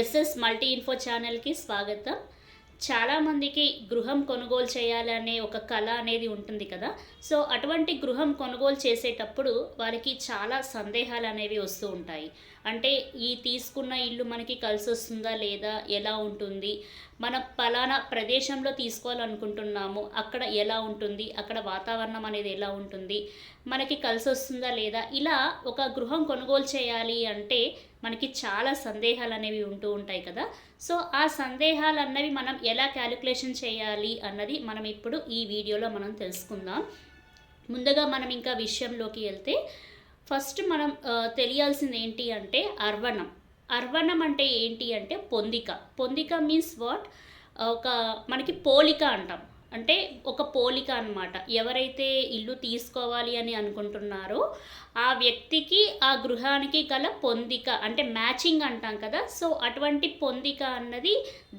SS multi info ఛానల్కి స్వాగతం. చాలామందికి గృహం కొనుగోలు చేయాలనే ఒక కళ అనేది ఉంటుంది కదా. సో అటువంటి గృహం కొనుగోలు చేసేటప్పుడు వారికి చాలా సందేహాలు అనేవి వస్తూ ఉంటాయి. అంటే ఈ తీసుకున్న ఇల్లు మనకి కలిసి వస్తుందా లేదా ఎలా ఉంటుంది? మన పలానా ప్రదేశంలో తీసుకోవాలనుకుంటున్నాము అక్కడ ఎలా ఉంటుంది? అక్కడ వాతావరణం అనేది ఎలా ఉంటుంది? మనకి కలిసి వస్తుందా లేదా? ఇలా ఒక గృహం కొనుగోలు చేయాలి అంటే మనకి చాలా సందేహాలు అనేవి ఉంటూ ఉంటాయి కదా. సో ఆ సందేహాలు అన్నవి మనం ఎలా క్యాలిక్యులేషన్ చేయాలి అన్నది మనం ఇప్పుడు ఈ వీడియోలో మనం తెలుసుకుందాం. ముందుగా మనం ఇంకా విషయంలోకి వెళ్తే ఫస్ట్ మనం తెలియాల్సింది ఏంటి అంటే అర్వణం. అర్వణం అంటే ఏంటి అంటే పొందిక. పొందిక మీన్స్ వాట్? ఒక మనకి పోలిక అంటాం. అంటే ఒక పోలిక అన్నమాట. ఎవరైతే ఇల్లు తీసుకోవాలి అని అనుకుంటున్నారో ఆ వ్యక్తికి ఆ గృహానికి గల పొందిక అంటే మ్యాచింగ్ అంటాం కదా. సో అటువంటి పొందిక అన్నది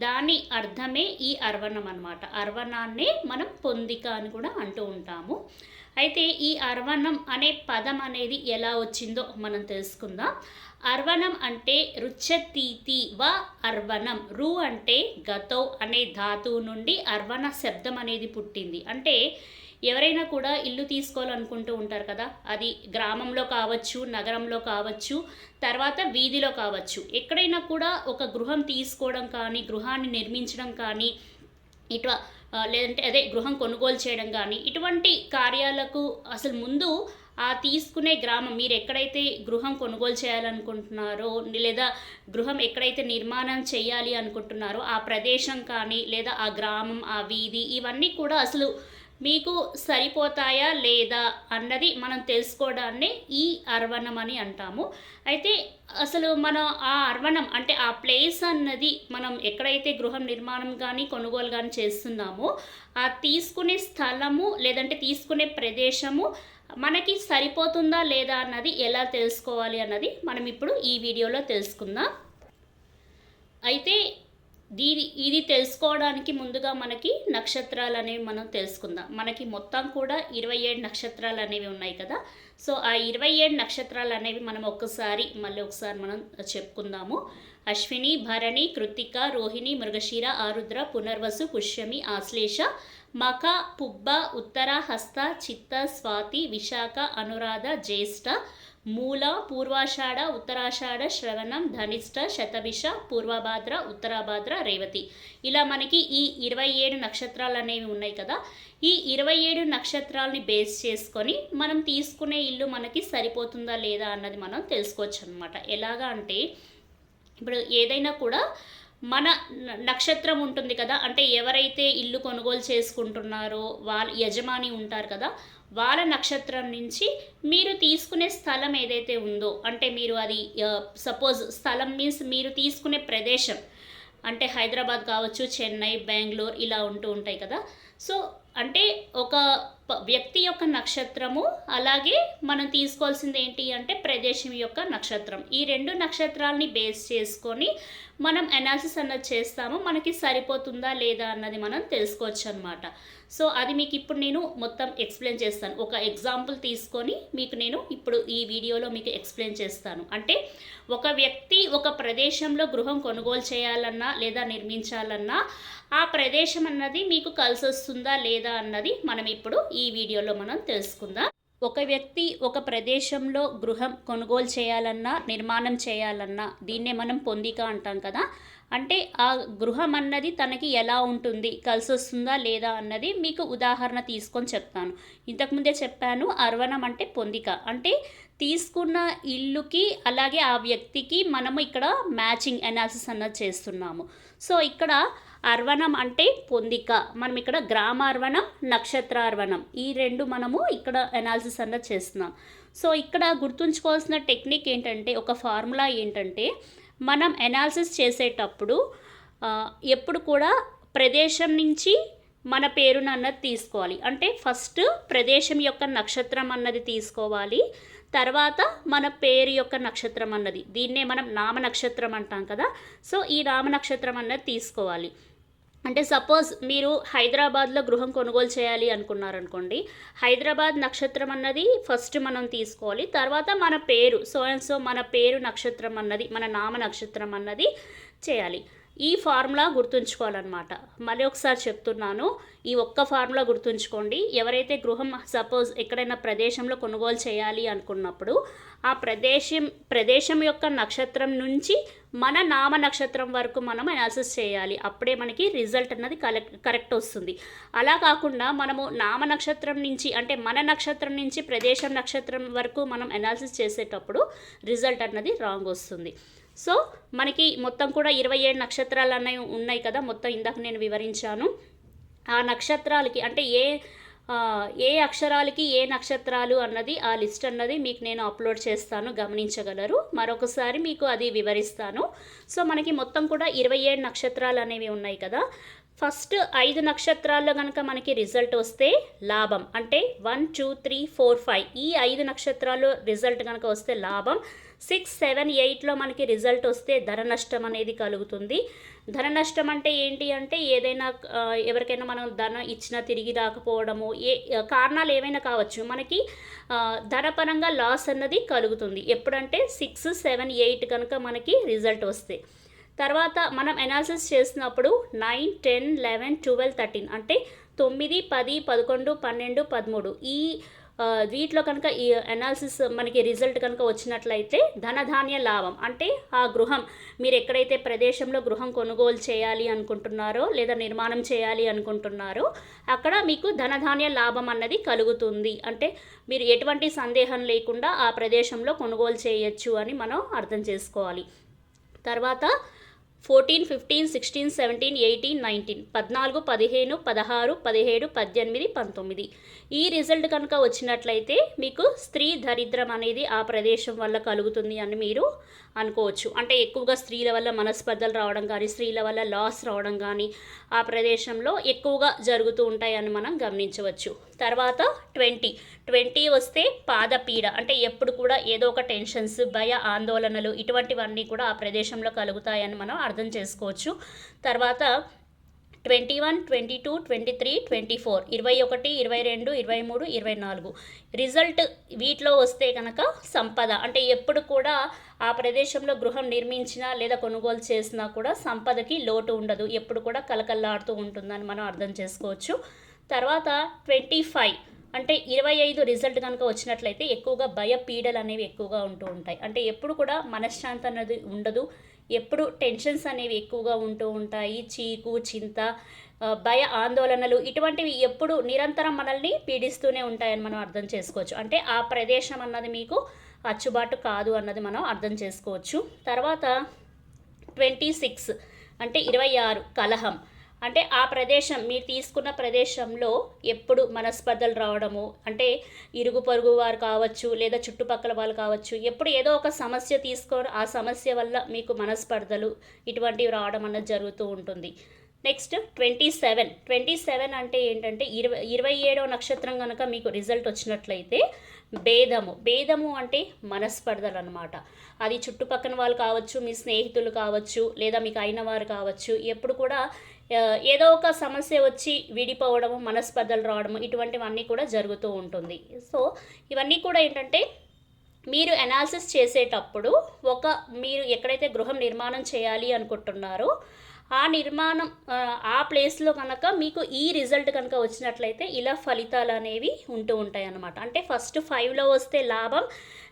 దాని అర్థమే ఈ అర్వణం అనమాట అర్వణాన్నే మనం పొందిక అని కూడా అంటూ ఉంటాము. అయితే ఈ అర్వణం అనే పదం అనేది ఎలా వచ్చిందో మనం తెలుసుకుందాం. అర్వణం అంటే రుచ్చతీతి వ అర్వణం. రు అంటే గతో అనే ధాతువు నుండి అర్వణ శబ్దం అనేది పుట్టింది. అంటే ఎవరైనా కూడా ఇల్లు తీసుకోవాలనుకుంటూ ఉంటారు కదా. అది గ్రామంలో కావచ్చు నగరంలో కావచ్చు తర్వాత వీధిలో కావచ్చు. ఎక్కడైనా కూడా ఒక గృహం తీసుకోవడం కానీ గృహాన్ని నిర్మించడం కానీ ఇట్లా లేదంటే అదే గృహం కొనుగోలు చేయడం కానీ ఇటువంటి కార్యాలకు అసలు ముందు ఆ తీసుకునే గ్రామం మీరు ఎక్కడైతే గృహం కొనుగోలు చేయాలనుకుంటున్నారో లేదా గృహం ఎక్కడైతే నిర్మాణం చేయాలి అనుకుంటున్నారో ఆ ప్రదేశం కానీ లేదా ఆ గ్రామం ఆ వీధి ఇవన్నీ కూడా అసలు మీకు సరిపోతాయా లేదా అన్నది మనం తెలుసుకోవడాన్ని ఈ అర్వణం అని అంటాము. అయితే అసలు మన ఆ అర్వణం అంటే ఆ ప్లేస్ అన్నది మనం ఎక్కడైతే గృహం నిర్మాణం కానీ కొనుగోలు కానీ చేస్తున్నామో ఆ తీసుకునే స్థలము లేదంటే తీసుకునే ప్రదేశము మనకి సరిపోతుందా లేదా అన్నది ఎలా తెలుసుకోవాలి అన్నది మనం ఇప్పుడు ఈ వీడియోలో తెలుసుకుందాం. అయితే దీని ఇది తెలుసుకోవడానికి ముందుగా మనకి నక్షత్రాలు అనేవి మనం తెలుసుకుందాం. మనకి మొత్తం కూడా ఇరవై ఏడు నక్షత్రాలు అనేవి ఉన్నాయి కదా. సో ఆ ఇరవై ఏడు నక్షత్రాలు అనేవి మనం ఒక్కసారి మళ్ళీ ఒకసారి మనం చెప్పుకుందాము. అశ్విని భరణి కృతిక రోహిణి మృగశిర ఆరుద్ర పునర్వసు పుష్యమి ఆశ్లేష మఖ పుబ్బ ఉత్తర హస్త చిత్త స్వాతి విశాఖ అనురాధ జ్యేష్ఠ మూల పూర్వాషాఢ ఉత్తరాషాఢ శ్రవణం ధనిష్ట శతభిష పూర్వభాద్ర ఉత్తరాభాద్ర రేవతి. ఇలా మనకి ఈ ఇరవై ఏడు నక్షత్రాలు అనేవి ఉన్నాయి కదా. ఈ ఇరవై ఏడు నక్షత్రాలని బేస్ చేసుకొని మనం తీసుకునే ఇల్లు మనకి సరిపోతుందా లేదా అన్నది మనం తెలుసుకోవచ్చు అనమాట ఎలాగా అంటే ఇప్పుడు ఏదైనా కూడా మన నక్షత్రం ఉంటుంది కదా అంటే ఎవరైతే ఇల్లు కొనుగోలు చేసుకుంటున్నారో వాళ్ళ యజమాని ఉంటారు కదా వాళ్ళ నక్షత్రం నుంచి మీరు తీసుకునే స్థలం ఏదైతే ఉందో అంటే మీరు అది సపోజ్ స్థలం మీన్స్ మీరు తీసుకునే ప్రదేశం అంటే హైదరాబాద్ కావచ్చు చెన్నై బెంగళూరు ఇలా ఉంటూ ఉంటాయి కదా. సో అంటే ఒక వ్యక్తి యొక్క నక్షత్రము అలాగే మనం తీసుకోవాల్సింది ఏంటి అంటే ప్రదేశం యొక్క నక్షత్రం. ఈ రెండు నక్షత్రాలని బేస్ చేసుకొని మనం అనాలిసిస్ అన్నది చేస్తాము. మనకి సరిపోతుందా లేదా అన్నది మనం తెలుసుకోవచ్చు అనమాట సో అది మీకు ఇప్పుడు నేను మొత్తం ఎక్స్ప్లెయిన్ చేస్తాను. ఒక ఎగ్జాంపుల్ తీసుకొని మీకు నేను ఇప్పుడు ఈ వీడియోలో మీకు ఎక్స్ప్లెయిన్ చేస్తాను. అంటే ఒక వ్యక్తి ఒక ప్రదేశంలో గృహం కొనుగోలు చేయాలన్నా లేదా నిర్మించాలన్నా ఆ ప్రదేశం అన్నది మీకు కలిసి వస్తుందా లేదా అన్నది మనం ఇప్పుడు ఈ వీడియోలో మనం తెలుసుకుందాం. ఒక వ్యక్తి ఒక ప్రదేశంలో గృహం కొనుగోలు చేయాలన్నా నిర్మాణం చేయాలన్నా దీన్నే మనం పొందిక అంటాం కదా. అంటే ఆ గృహం అన్నది తనకి ఎలా ఉంటుంది కలిసి వస్తుందా లేదా అన్నది మీకు ఉదాహరణ తీసుకొని చెప్తాను. ఇంతకుముందే చెప్పాను అర్వణం అంటే పొందిక. అంటే తీసుకున్న ఇల్లుకి అలాగే ఆ వ్యక్తికి మనము ఇక్కడ మ్యాచింగ్ అనాలిసిస్ అన్నది చేస్తున్నాము. సో ఇక్కడ అర్వణం అంటే పొందిక. మనం ఇక్కడ గ్రామార్వణం నక్షత్రార్వణం. ఈ రెండు మనము ఇక్కడ అనాలిసిస్ అన్నది చేస్తున్నాం. సో ఇక్కడ గుర్తుంచుకోవాల్సిన టెక్నిక్ ఏంటంటే ఒక ఫార్ములా ఏంటంటే మనం అనాలిసిస్ చేసేటప్పుడు ఎప్పుడు కూడా ప్రదేశం నుంచి మన పేరును అన్నది తీసుకోవాలి. అంటే ఫస్ట్ ప్రదేశం యొక్క నక్షత్రం అన్నది తీసుకోవాలి. తర్వాత మన పేరు యొక్క నక్షత్రం అన్నది. దీన్నే మనం నామ నక్షత్రం అంటాం కదా. సో ఈ నామ నక్షత్రం అన్నది తీసుకోవాలి. అంటే సపోజ్ మీరు హైదరాబాద్లో గృహం కొనుగోలు చేయాలి అనుకున్నారనుకోండి. హైదరాబాద్ నక్షత్రం అన్నది ఫస్ట్ మనం తీసుకోవాలి. తర్వాత మన పేరు సో అండ్ సో మన పేరు నక్షత్రం అన్నది మన నామ నక్షత్రం అన్నది చేయాలి. ఈ ఫార్ములా గుర్తుంచుకోవాలన్నమాట. మళ్ళీ ఒకసారి చెప్తున్నాను ఈ ఒక్క ఫార్ములా గుర్తుంచుకోండి. ఎవరైతే గృహం సపోజ్ ఎక్కడైనా ప్రదేశంలో కొనుగోలు చేయాలి అనుకున్నప్పుడు ఆ ప్రదేశం ప్రదేశం యొక్క నక్షత్రం నుంచి మన నామ నక్షత్రం వరకు మనం అనాలిసిస్ చేయాలి. అప్పుడే మనకి రిజల్ట్ అన్నది కరెక్ట్ కరెక్ట్ వస్తుంది. అలా కాకుండా మనము నామ నక్షత్రం నుంచి అంటే మన నక్షత్రం నుంచి ప్రదేశం నక్షత్రం వరకు మనం అనాలిసిస్ చేసేటప్పుడు రిజల్ట్ అన్నది రాంగ్ వస్తుంది. సో మనకి మొత్తం కూడా ఇరవై ఏడు నక్షత్రాలు అనేవి ఉన్నాయి కదా మొత్తం ఇందాక నేను వివరించాను. ఆ నక్షత్రాలకి అంటే ఏ ఏ అక్షరాలకి ఏ నక్షత్రాలు అన్నది ఆ లిస్ట్ అన్నది మీకు నేను అప్లోడ్ చేస్తాను గమనించగలరు. మరొకసారి మీకు అది వివరిస్తాను. సో మనకి మొత్తం కూడా ఇరవై ఏడు నక్షత్రాలు అనేవి ఉన్నాయి కదా. ఫస్ట్ ఐదు నక్షత్రాల్లో కనుక మనకి రిజల్ట్ వస్తే లాభం. అంటే one two three four five ఈ ఐదు నక్షత్రాలు రిజల్ట్ కనుక వస్తే లాభం. సిక్స్ సెవెన్ ఎయిట్లో మనకి రిజల్ట్ వస్తే ధర నష్టం అనేది కలుగుతుంది. ధర నష్టం అంటే ఏంటి అంటే ఏదైనా ఎవరికైనా మనం ధనం ఇచ్చినా తిరిగి రాకపోవడము ఏ కారణాలు ఏమైనా కావచ్చు మనకి ధరపరంగా లాస్ అన్నది కలుగుతుంది. ఎప్పుడంటే సిక్స్ సెవెన్ ఎయిట్ కనుక మనకి రిజల్ట్ వస్తే. తర్వాత మనం అనాలిసిస్ చేసినప్పుడు nine ten eleven twelve thirteen అంటే తొమ్మిది పది పదకొండు పన్నెండు పదమూడు ఈ వీటిలో కనుక ఈ అనాలిసిస్ మనకి రిజల్ట్ కనుక వచ్చినట్లయితే ధనధాన్య లాభం అంటే ఆ గృహం మీరు ఎక్కడైతే ప్రదేశంలో గృహం కొనుగోలు చేయాలి అనుకుంటున్నారో లేదా నిర్మాణం చేయాలి అనుకుంటున్నారో అక్కడ మీకు ధనధాన్య లాభం అన్నది కలుగుతుంది. అంటే మీరు ఎటువంటి సందేహం లేకుండా ఆ ప్రదేశంలో కొనుగోలు చేయొచ్చు అని మనం అర్థం చేసుకోవాలి. తర్వాత fourteen fifteen sixteen seventeen eighteen nineteen పద్నాలుగు పదిహేను పదహారు పదిహేడు పద్దెనిమిది పంతొమ్మిది. ఈ రిజల్ట్ కనుక వచ్చినట్లయితే మీకు స్త్రీ దరిద్రం అనేది ఆ ప్రదేశం వల్ల కలుగుతుంది అని మీరు అనుకోవచ్చు. అంటే ఎక్కువగా స్త్రీల వల్ల మనస్పర్ధలు రావడం కానీ స్త్రీల వల్ల లాస్ రావడం కానీ ఆ ప్రదేశంలో ఎక్కువగా జరుగుతూ ఉంటాయని మనం గమనించవచ్చు. తర్వాత ట్వంటీ. ట్వంటీ వస్తే పాదపీడ. అంటే ఎప్పుడు కూడా ఏదో ఒక టెన్షన్స్ భయ ఆందోళనలు ఇటువంటివన్నీ కూడా ఆ ప్రదేశంలో కలుగుతాయని మనం అర్థం చేసుకోవచ్చు. తర్వాత twenty one twenty two twenty three twenty four. ఇరవై ఒకటి ఇరవై రెండు ఇరవై మూడు ఇరవై నాలుగు. రిజల్ట్ వీటిలో వస్తే కనుక సంపద. అంటే ఎప్పుడు కూడా ఆ ప్రదేశంలో గృహం నిర్మించినా లేదా కొనుగోలు చేసినా కూడా సంపదకి లోటు ఉండదు. ఎప్పుడు కూడా కలకల్లాడుతూ ఉంటుందని మనం అర్థం చేసుకోవచ్చు. తర్వాత ట్వంటీ ఫైవ్. అంటే ఇరవై ఐదు రిజల్ట్ కనుక వచ్చినట్లయితే ఎక్కువగా భయ పీడలు అనేవి ఎక్కువగా ఉంటూ ఉంటాయి. అంటే ఎప్పుడు కూడా మనశ్శాంతి అనేది ఉండదు. ఎప్పుడు టెన్షన్స్ అనేవి ఎక్కువగా ఉంటూ ఉంటాయి. చీకు చింత భయ ఆందోళనలు ఇటువంటివి ఎప్పుడు నిరంతరం మనల్ని పీడిస్తూనే ఉంటాయని మనం అర్థం చేసుకోవచ్చు. అంటే ఆ ప్రదేశం అన్నది మీకు అచ్చుబాటు కాదు అన్నది మనం అర్థం చేసుకోవచ్చు. తర్వాత ట్వంటీ సిక్స్ అంటే ఇరవై ఆరు కలహం. అంటే ఆ ప్రదేశం మీరు తీసుకున్న ప్రదేశంలో ఎప్పుడు మనస్పర్ధలు రావడము అంటే ఇరుగు పొరుగు వారు కావచ్చు లేదా చుట్టుపక్కల వాళ్ళు కావచ్చు ఎప్పుడు ఏదో ఒక సమస్య తీసుకొని ఆ సమస్య వల్ల మీకు మనస్పర్ధలు ఇటువంటివి రావడం అన్నది జరుగుతూ ఉంటుంది. Next twenty seven twenty seven అంటే ఏంటంటే ఇరవై ఇరవై ఏడవ నక్షత్రం కనుక మీకు రిజల్ట్ వచ్చినట్లయితే భేదము. భేదము అంటే మనస్పర్ధలు అనమాట అది చుట్టుపక్కన వాళ్ళు కావచ్చు మీ స్నేహితులు కావచ్చు లేదా మీకు అయిన వారు కావచ్చు ఎప్పుడు కూడా ఏదో ఒక సమస్య వచ్చి విడిపోవడము మనస్పర్ధలు రావడము ఇటువంటివన్నీ కూడా జరుగుతూ ఉంటుంది. సో ఇవన్నీ కూడా ఏంటంటే మీరు అనాలిసిస్ చేసేటప్పుడు ఒక మీరు ఎక్కడైతే గృహం నిర్మాణం చేయాలి అనుకుంటున్నారో ఆ నిర్మాణం ఆ ప్లేస్లో కనుక మీకు ఈ రిజల్ట్ కనుక వచ్చినట్లయితే ఇలా ఫలితాలు అనేవి ఉంటూ ఉంటాయి అన్నమాట అంటే ఫస్ట్ ఫైవ్లో వస్తే లాభం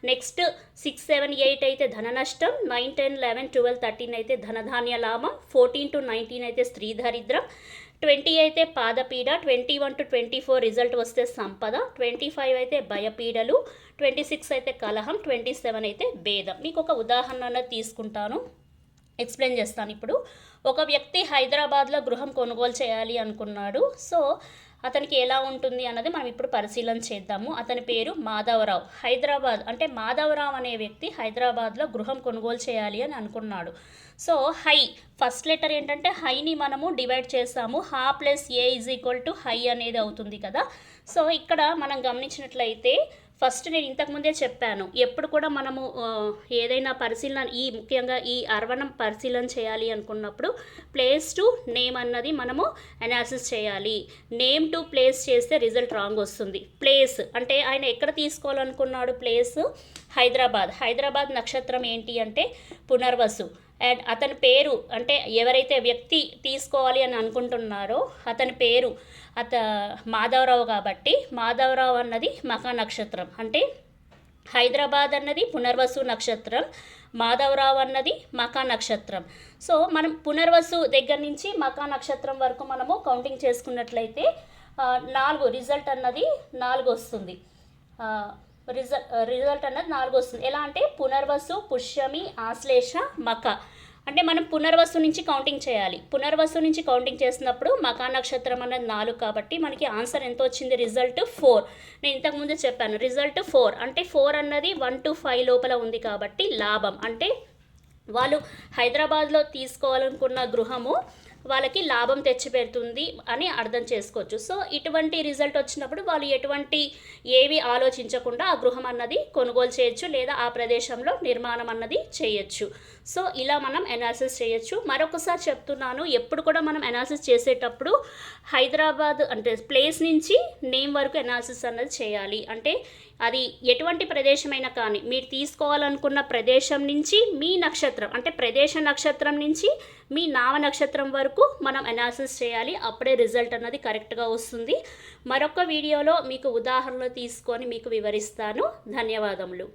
నెక్స్ట్ సిక్స్ సెవెన్ ఎయిట్ అయితే ధన నష్టం nine ten eleven twelve thirteen అయితే ధనధాన్య లాభం ఫోర్టీన్ టు నైన్టీన్ అయితే స్త్రీ దరిద్రం ట్వంటీ అయితే పాదపీడ twenty one to twenty four result వస్తే సంపద ట్వంటీ ఫైవ్ అయితే భయపీడలు ట్వంటీ సిక్స్ అయితే కలహం ట్వంటీ సెవెన్ అయితే భేదం. మీకు ఒక ఉదాహరణ తీసుకుంటాను. ఎక్స్ప్లెయిన్ చేస్తాను ఇప్పుడు. ఒక వ్యక్తి హైదరాబాద్లో గృహం కొనుగోలు చేయాలి అనుకున్నాడు. సో అతనికి ఎలా ఉంటుంది అన్నది మనం ఇప్పుడు పరిశీలన చేద్దాము. అతని పేరు మాధవరావు. హైదరాబాద్ అంటే మాధవరావు అనే వ్యక్తి హైదరాబాద్లో గృహం కొనుగోలు చేయాలి అని అనుకున్నాడు. So high. ఫస్ట్ లెటర్ ఏంటంటే హైని మనము డివైడ్ చేస్తాము. హా plus A is equal to high అనేది అవుతుంది కదా. సో ఇక్కడ మనం గమనించినట్లయితే ఫస్ట్ నేను ఇంతకుముందే చెప్పాను. ఎప్పుడు కూడా మనము ఏదైనా పరిశీలన ఈ ముఖ్యంగా ఈ అర్వణం పరిశీలన చేయాలి అనుకున్నప్పుడు ప్లేస్ టు నేమ్ అన్నది మనము అనాలిసిస్ చేయాలి. నేమ్ టు ప్లేస్ చేస్తే రిజల్ట్ రాంగ్ వస్తుంది. ప్లేస్ అంటే ఆయన ఎక్కడ తీసుకోవాలనుకున్నాడు? ప్లేస్ హైదరాబాద్. హైదరాబాద్ నక్షత్రం ఏంటి అంటే పునర్వసు. అండ్ అతని పేరు అంటే ఎవరైతే వ్యక్తి తీసుకోవాలి అని అనుకుంటున్నారో అతని పేరు అత మాధవరావు కాబట్టి మాధవరావు అన్నది మఖ నక్షత్రం. అంటే హైదరాబాద్ అన్నది పునర్వసు నక్షత్రం మాధవరావు అన్నది మకా నక్షత్రం. సో మనం పునర్వసు దగ్గర నుంచి మకా నక్షత్రం వరకు మనము కౌంటింగ్ చేసుకున్నట్లయితే నాలుగు రిజల్ట్ అన్నది నాలుగు వస్తుంది. రిజల్ట్ రిజల్ట్ అన్నది నాలుగు వస్తుంది ఎలా అంటే పునర్వసు పుష్యమి ఆశ్లేష మక. అంటే మనం పునర్వసు నుంచి కౌంటింగ్ చేయాలి. పునర్వసు నుంచి కౌంటింగ్ చేసినప్పుడు మకా నక్షత్రం అనేది నాలుగు కాబట్టి మనకి ఆన్సర్ ఎంత వచ్చింది? Result four. నేను ఇంతకుముందు చెప్పాను రిజల్ట్ ఫోర్. అంటే ఫోర్ అన్నది వన్ టు ఫైవ్ లోపల ఉంది కాబట్టి లాభం. అంటే వాళ్ళు హైదరాబాద్లో తీసుకోవాలనుకున్న గృహము వాళ్ళకి లాభం తెచ్చిపెడుతుంది అని అర్థం చేసుకోవచ్చు. సో ఇటువంటి రిజల్ట్ వచ్చినప్పుడు వాళ్ళు ఎటువంటి ఏవి ఆలోచించకుండా ఆ గృహం అన్నది కొనుగోలు చేయొచ్చు లేదా ఆ ప్రదేశంలో నిర్మాణం అన్నది చేయొచ్చు. సో ఇలా మనం అనాలిసిస్ చేయొచ్చు. మరొకసారి చెప్తున్నాను ఎప్పుడు కూడా మనం అనాలిసిస్ చేసేటప్పుడు హైదరాబాద్ అంటే ప్లేస్ నుంచి నేమ్ వరకు అనాలిసిస్ అన్నది చేయాలి. అంటే అది ఎటువంటి ప్రదేశమైనా కానీ మీరు తీసుకోవాలనుకున్న ప్రదేశం నుంచి మీ నక్షత్రం అంటే ప్రదేశ నక్షత్రం నుంచి మీ నామ నక్షత్రం వరకు వరకు మనం అనాలిసిస్ చేయాలి. అప్పుడే రిజల్ట్ అన్నది కరెక్ట్గా వస్తుంది. మరొక వీడియోలో మీకు ఉదాహరణలు తీసుకొని మీకు వివరిస్తాను. ధన్యవాదములు.